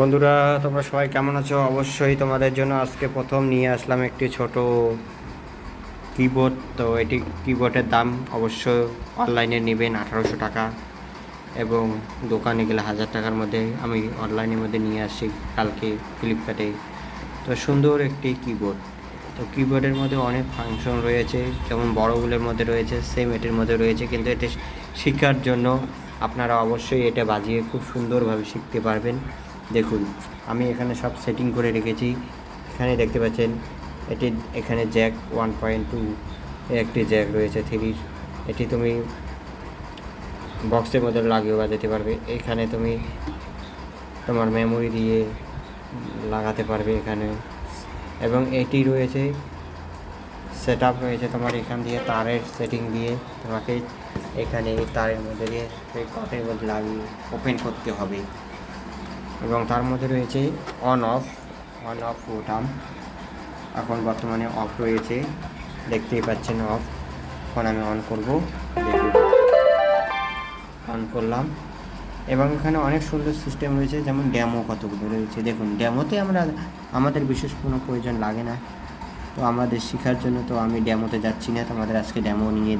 বন্ধুরা, তোমরা সবাই কেমন আছো? অবশ্যই তোমাদের জন্য আজকে প্রথম নিয়ে আসলাম একটি ছোট কিবোর্ড তো এটি কিবোর্ডের দাম অবশ্য অনলাইনে নেবেন আঠারোশো টাকা এবং দোকানে গেলে হাজার টাকার মধ্যে আমি অনলাইনের মধ্যে নিয়ে আসছি কালকে ফ্লিপকার্টে তো সুন্দর একটি কিবোর্ড তো কিবোর্ডের মধ্যে অনেক ফাংশন রয়েছে, যেমন বড়গুলোর মধ্যে রয়েছে সেম এটির মধ্যে রয়েছে, কিন্তু এটি শেখার জন্য আপনারা অবশ্যই এটা বাজিয়ে খুব সুন্দরভাবে শিখতে পারবেন। দেখুন, আমি এখানে সব সেটিং করে রেখেছি। এখানে দেখতে পাচ্ছেন, এটি এখানে জ্যাক ওয়ান পয়েন্ট টু একটি জ্যাক রয়েছে থ্রির এটি তুমি বক্সের মধ্যে লাগিয়ে বাজাতে পারবে। এখানে তুমি তোমার মেমোরি দিয়ে লাগাতে পারবে এখানে। এবং এটি রয়েছে সেট আপ রয়েছে তোমার এখান দিয়ে তারের সেটিং দিয়ে। তোমাকে এখানে এই তারের মধ্যে দিয়ে সেই কটের মধ্যে লাগিয়ে ওপেন করতে হবে। এবং তার মধ্যে রয়েছে অন অফ অন অফ বোতাম এখন বর্তমানে অফ রয়েছে। দেখতেই পাচ্ছেন অফ এখন আমি অন করব। অন করলাম। এবং এখানে অনেক সুন্দর সিস্টেম রয়েছে, যেমন ড্যামো কতগুলো রয়েছে। দেখুন ড্যামোতে আমরা, আমাদের বিশেষ কোনো প্রয়োজন লাগে না। তো আমাদের শেখার জন্য তো আমি ড্যামোতে যাচ্ছি না। তোমাদের আজকে ড্যামো নিয়ে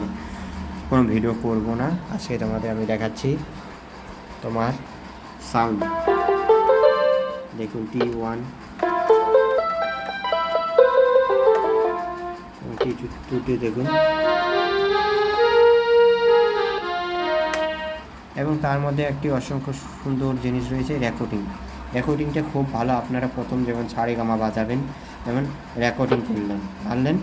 কোনো ভিডিও করব না। আজকে তোমাদের আমি দেখাচ্ছি তোমার সাউন্ড দেখুন টি ওয়ান টি টুটি দেখুন। এবং তার মধ্যে একটি অসংখ্য সুন্দর জিনিস রয়েছে রেকর্ডিং রেকর্ডিংটা খুব ভালো, আপনারা প্রথম যেমন সারে গামা বাজাবেন যেমন রেকর্ডিং করলেন পারলেন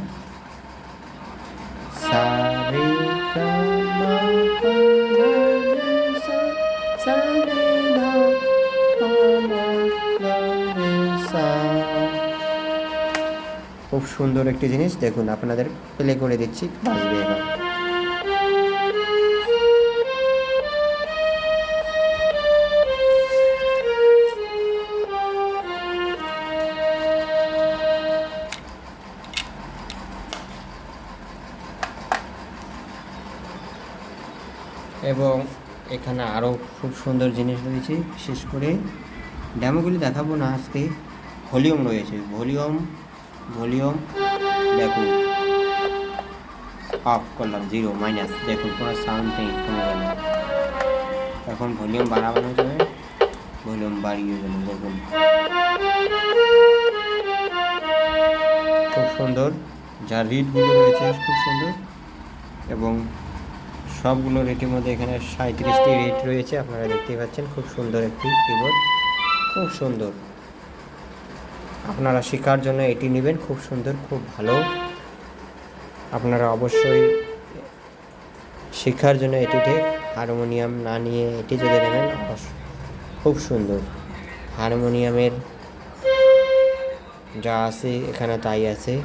খুব সুন্দর একটি জিনিস। দেখুন, আপনাদের প্লে করে দিচ্ছি। বাজবে এবার। এবং এখানে আরও খুব সুন্দর জিনিস রয়েছে। বিশেষ করে ড্যামোগুলি দেখাবো না আজকে। ভলিউম রয়েছে। ভলিউম ভলিউম, দেখুন। অফ করলাম জিরো মাইনাস দেখুন, কোনো সাউন্ড নেই কমে গেল এখন ভলিউম বাড়ানো যাবে ভলিউম বাড়িয়ে গেল দেখুন। খুব সুন্দর যা রিডগুলো রয়েছে, খুব সুন্দর। এবং সবগুলো রেটের মধ্যে এখানে সাঁত্রিশটি রেট রয়েছে, আপনারা দেখতেই পাচ্ছেন, খুব সুন্দর একটি কিবোর্ড খুব সুন্দর। আপনারা শেখার জন্য এটি নেবেন। খুব সুন্দর, খুব ভালো। আপনারা অবশ্যই শেখার জন্য এটিতে হারমোনিয়াম না নিয়ে এটি যদি নেবেন খুব সুন্দর। হারমোনিয়ামের যা আছে, এখানে তাই আছে।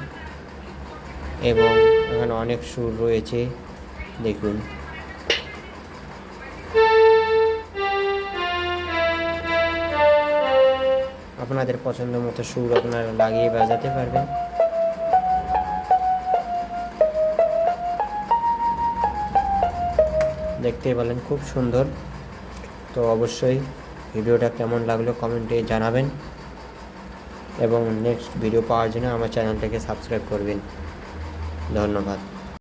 এবং এখানে অনেক সুর রয়েছে। দেখুন। আপনাদের পছন্দ মতো সুর আপনারা লাগিয়ে বাজাতে পারবেন। দেখতে পেলেন খুব সুন্দর। তো অবশ্যই ভিডিওটা কেমন লাগল কমেন্টে জানাবেন। এবং নেক্সট ভিডিও পাওয়ার জন্য আমার চ্যানেলটাকে সাবস্ক্রাইব করবেন। ধন্যবাদ।